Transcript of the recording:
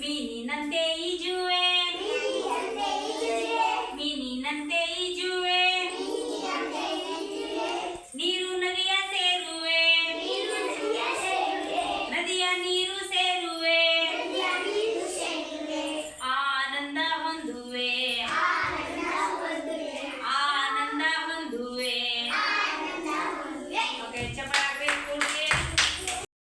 ಮೀನಿನಂತೆ ಈಜುವೆ ಮೀನಿನಂತೆ ಈಜುವೆ ನೀರು ನದಿಯ ಸೇರುವೆ. ನದಿಯ ನೀರು